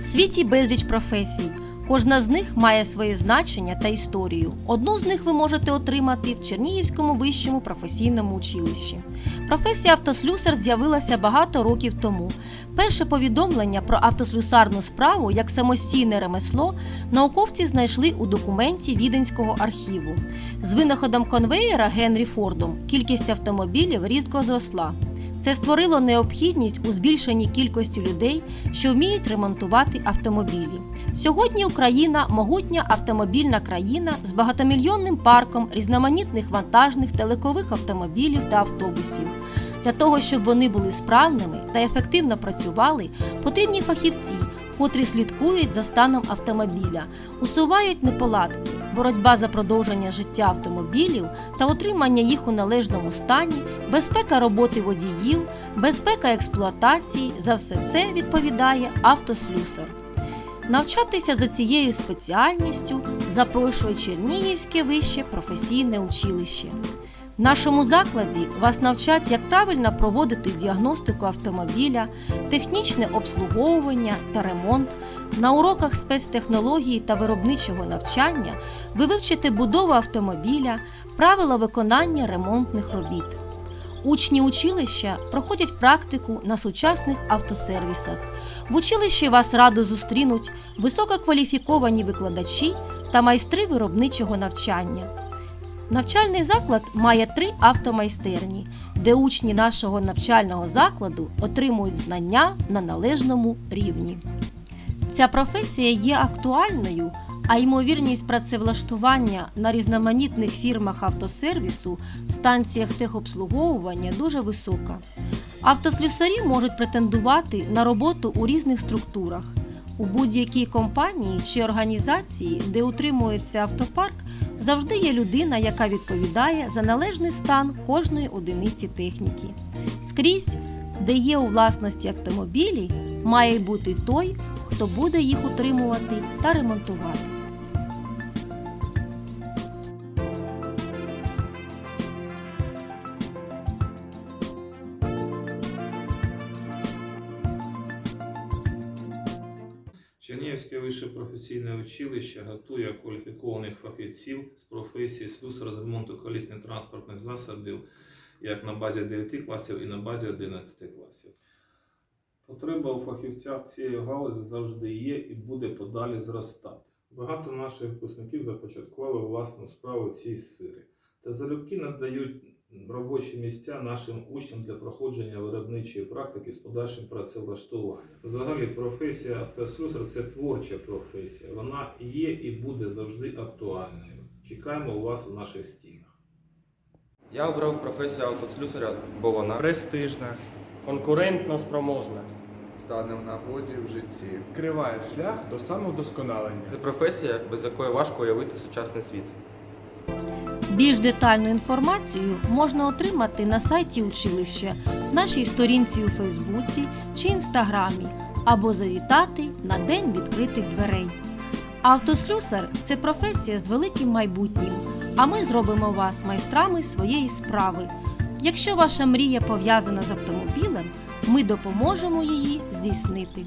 В світі безліч професій. Кожна з них має своє значення та історію. Одну з них ви можете отримати в Чернігівському вищому професійному училищі. Професія автослюсар з'явилася багато років тому. Перше повідомлення про автослюсарну справу як самостійне ремесло науковці знайшли у документі Віденського архіву. З винаходом конвеєра Генрі Фордом кількість автомобілів різко зросла. Це створило необхідність у збільшенні кількості людей, що вміють ремонтувати автомобілі. Сьогодні Україна могутня автомобільна країна з багатомільйонним парком різноманітних вантажних та легкових автомобілів та автобусів. Для того, щоб вони були справними та ефективно працювали, потрібні фахівці, котрі слідкують за станом автомобіля, усувають неполадки, боротьба за продовження життя автомобілів та утримання їх у належному стані, безпека роботи водіїв, безпека експлуатації за все це відповідає автослюсар. Навчатися за цією спеціальністю запрошує Чернігівське вище професійне училище. Нашому закладі вас навчать, як правильно проводити діагностику автомобіля, технічне обслуговування та ремонт. На уроках спецтехнології та виробничого навчання ви вивчите будову автомобіля, правила виконання ремонтних робіт. Учні училища проходять практику на сучасних автосервісах. В училищі вас радо зустрінуть висококваліфіковані викладачі та майстри виробничого навчання. Навчальний заклад має три автомайстерні, де учні нашого навчального закладу отримують знання на належному рівні. Ця професія є актуальною, а ймовірність працевлаштування на різноманітних фірмах автосервісу, станціях техобслуговування дуже висока. Автослюсарі можуть претендувати на роботу у різних структурах. У будь-якій компанії чи організації, де утримується автопарк, завжди є людина, яка відповідає за належний стан кожної одиниці техніки. Скрізь, де є у власності автомобілі, має бути той, хто буде їх утримувати та ремонтувати. Чернігівське вище професійне училище готує кваліфікованих фахівців з професії слюсара з ремонту колісних транспортних засобів як на базі 9 класів і на базі 11 класів. Потреба у фахівцях цієї галузі завжди є і буде подалі зростати. Багато наших випускників започаткували власну справу в цій сфері та залюбки надають робочі місця нашим учням для проходження виробничої практики з подальшим працевлаштуванням. Взагалі, професія автослюсар це творча професія. Вона є і буде завжди актуальною. Чекаємо у вас у наших стінах. Я обрав професію автослюсаря, бо вона престижна, конкурентно спроможна, стане в нагоді в житті. відкриває шлях до самовдосконалення. це професія, без якої важко уявити сучасний світ. Більш детальну інформацію можна отримати на сайті училища, нашій сторінці у Фейсбуці чи Інстаграмі або завітати на День відкритих дверей. Автослюсар це професія з великим майбутнім, а ми зробимо вас майстрами своєї справи. Якщо ваша мрія пов'язана з автомобілем, ми допоможемо її здійснити.